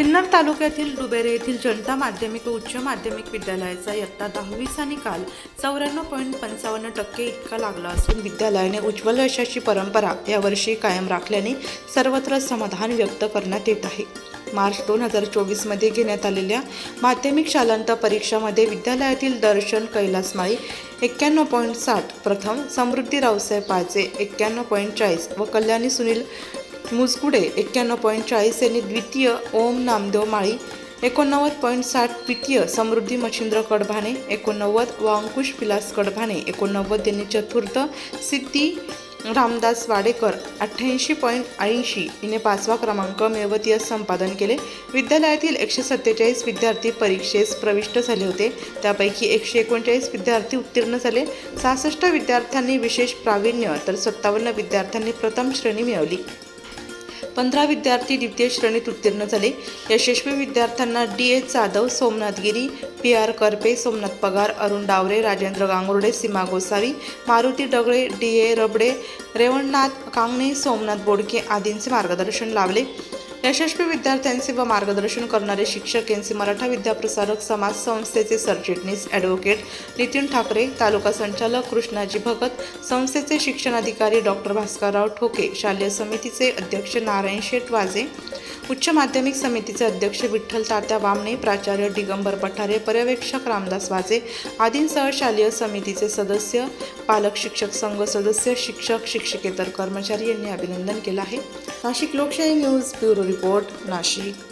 सिन्नर तालुक्यातील डुबेरे येथील जनता माध्यमिक व उच्च माध्यमिक विद्यालयाचा इयत्ता दहावीचा निकाल चौऱ्याण्णव पॉईंट पंचावन्न टक्के इतका लागला असून विद्यालयाने उज्ज्वल यशाची परंपरा यावर्षी कायम राखल्याने सर्वत्र समाधान व्यक्त करण्यात येत आहे. मार्च दोन हजार चोवीसमध्ये घेण्यात आलेल्या माध्यमिक शालांत परीक्षामध्ये विद्यालयातील दर्शन कैलास माळी एक्क्याण्णव पॉईंट साठ प्रथम समृद्धी रावसाहेब पाचे एक्क्याण्णव पॉईंट चाळीस व कल्याणी सुनील मुजगुडे एक्क्याण्णव पॉईंट चाळीस यांनी द्वितीय ओम नामदेव माळी एकोणनव्वद पॉईंट साठ द्वितीय समृद्धी मच्छिंद्र कडभाणे एकोणनव्वद व अंकुश विलास कडभाणे एकोणनव्वद यांनी चतुर्थ सिद्धी रामदास वाडेकर अठ्ठ्याऐंशी पॉईंट ऐंशी हिने पाचवा क्रमांक मिळवत यश संपादन केले. विद्यालयातील एकशे सत्तेचाळीस विद्यार्थी परीक्षेस प्रविष्ट झाले होते. त्यापैकी एकशे एकोणचाळीस विद्यार्थी उत्तीर्ण झाले. सहासष्ट विद्यार्थ्यांनी विशेष प्रावीण्य तर सत्तावन्न विद्यार्थ्यांनी प्रथम श्रेणी मिळवली. पंधरा विद्यार्थी द्वितीय श्रेणीत उत्तीर्ण झाले. यशस्वी विद्यार्थ्यांना D A Jadhav Somnath Giri P R Karpe Somnath Pagar Arun Daware Rajendra Gangurde Seema Gosavi Maruti Dagale D A Rabade Revannath Kangane Somnath Bodke आदींचे मार्गदर्शन लाभले. यशस्वी विद्यार्थ्यांचे व मार्गदर्शन करणारे शिक्षक यांचे मराठा विद्याप्रसारक समाज संस्थेचे सरचिटणीस ॲडव्होकेट नितीन ठाकरे तालुका संचालक कृष्णाजी भगत संस्थेचे शिक्षणाधिकारी डॉक्टर भास्करराव ठोके शालेय समितीचे अध्यक्ष नारायण शेठ वाजे उच्च माध्यमिक समितीचे अध्यक्ष विठ्ठल तात्या वामणे प्राचार्य दिगंबर पठारे पर्यवेक्षक रामदास वाजे आदींसह शालेय समितीचे सदस्य पालक शिक्षक संघ सदस्य शिक्षक शिक्षकेतर कर्मचारी यांनी अभिनंदन केलं आहे. नाशिक लोकशाही न्यूज ब्युरो रिपोर्ट नाशिक.